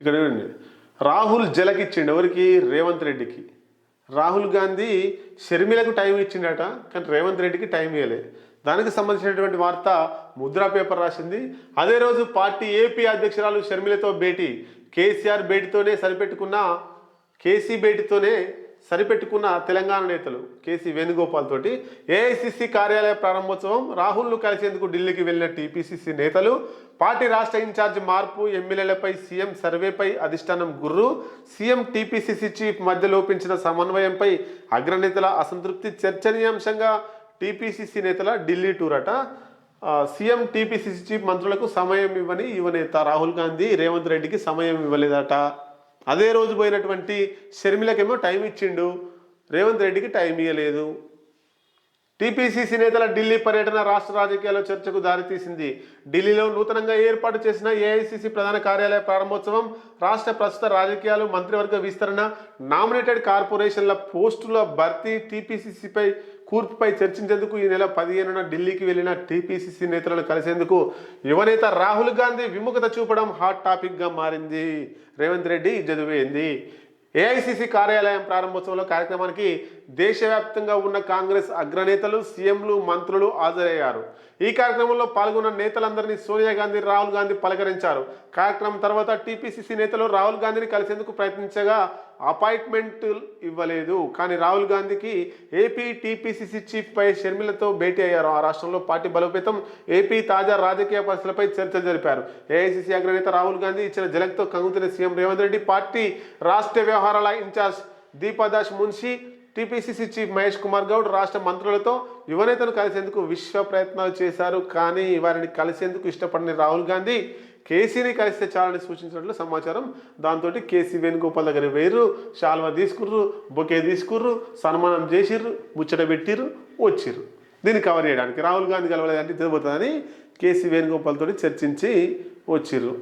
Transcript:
ఇక్కడ చూడండి. రాహుల్ జలకిచ్చిండు. ఎవరికి? రేవంత్ రెడ్డికి. రాహుల్ గాంధీ షర్మిలకు టైం ఇచ్చిండట కానీ రేవంత్ రెడ్డికి టైం ఇవ్వలే దానికి సంబంధించినటువంటి వార్త ముద్రా పేపర్ రాసింది. అదే రోజు పార్టీ ఏపీ అధ్యక్షురాలు షర్మిలతో భేటీ. కేసీఆర్ భేటీతోనే సరిపెట్టుకున్న కేసీ భేటీతోనే సరిపెట్టుకున్న తెలంగాణ నేతలు కేసీ వేణుగోపాల్ తోటి ఏఐసిసి కార్యాలయ ప్రారంభోత్సవం రాహుల్ను కలిసేందుకు ఢిల్లీకి వెళ్ళిన టీపీసీసీ నేతలు పార్టీ రాష్ట్ర ఇన్ఛార్జ్ మార్పు ఎమ్మెల్యేలపై సీఎం సర్వేపై అధిష్టానం గుర్రు సీఎం టీపీసీసీ చీఫ్ మధ్య లోపించిన సమన్వయంపై అగ్రనేతల అసంతృప్తి చర్చనీయాంశంగా టీపీసీసీ నేతల ఢిల్లీ టూర్ అట. సీఎం టీపీసీసీ చీఫ్ మంత్రులకు సమయం ఇవ్వని యువనేత రాహుల్ గాంధీ రేవంత్ రెడ్డికి సమయం ఇవ్వలేదట. అదే రోజు పోయినటువంటి షర్మిలకేమో టైం ఇచ్చిండు. రేవంత్ రెడ్డికి టైం ఇవ్వలేదు టీపీసీసీ నేతల ఢిల్లీ పర్యటన రాష్ట్ర రాజకీయాల్లో చర్చకు దారితీసింది ఢిల్లీలో నూతనంగా ఏర్పాటు చేసిన ఏఐసీసీ ప్రధాన కార్యాలయ ప్రారంభోత్సవం రాష్ట్ర ప్రస్తుత రాజకీయాలు మంత్రివర్గ విస్తరణ నామినేటెడ్ కార్పొరేషన్ల పోస్టుల భర్తీ టీపీసీసీపై కూర్పుపై చర్చించేందుకు ఈ నెల పదిహేనున ఢిల్లీకి వెళ్ళిన టీపీసీసీ నేతలను కలిసేందుకు యువనేత రాహుల్ గాంధీ విముఖత చూపడం హాట్ టాపిక్గా మారింది. రేవంత్ రెడ్డి చదివేయింది ఏఐసిసి కార్యాలయం ప్రారంభోత్సవంలో కార్యక్రమానికి దేశవ్యాప్తంగా ఉన్న కాంగ్రెస్ అగ్రనేతలు సీఎంలు మంత్రులు హాజరయ్యారు. ఈ కార్యక్రమంలో పాల్గొన్న నేతలందరినీ సోనియా గాంధీ రాహుల్ గాంధీ పలకరించారు. కార్యక్రమం తర్వాత టీపీసీసీ నేతలు రాహుల్ గాంధీని కలిసేందుకు ప్రయత్నించగా అపాయింట్మెంట్ ఇవ్వలేదు. కానీ రాహుల్ గాంధీకి ఏపీ టీపీసీసీ చీఫ్ పై షర్మిలతో భేటీ అయ్యారు. ఆ రాష్ట్రంలో పార్టీ బలోపేతం ఏపీ తాజా రాజకీయ పరిస్థితులపై చర్చలు జరిపారు. ఏఐసీసీ అగ్రనేత రాహుల్ గాంధీ ఇచ్చిన జలక్తో కంగుతున్న సీఎం రేవంత్ రెడ్డి పార్టీ రాష్ట్ర వ్యవహారాల incharge Deepadas Munshi TPCC chief Mahesh Kumar Goud రాష్ట్ర మంత్రులతో యువనేతను కలిసేందుకు విశ్వ ప్రయత్నాలు చేశారు. కానీ వారిని కలిసేందుకు ఇష్టపడని రాహుల్ గాంధీ కేసీని కలిస్తే చాలని సూచించినట్లు సమాచారం. దాంతో కేసీ వేణుగోపాల్ దగ్గర వేరు శాల్వా తీసుకుర్రు బొకే తీసుకుర్రు సన్మానం చేసిర్రు ముచ్చట పెట్టిర్రు వచ్చిర్రు. దీన్ని కవర్ చేయడానికి రాహుల్ గాంధీ కలవలేదంటే తెలిపోతుందని కేసీ వేణుగోపాల్ తోటి చర్చించి వచ్చిర్రు.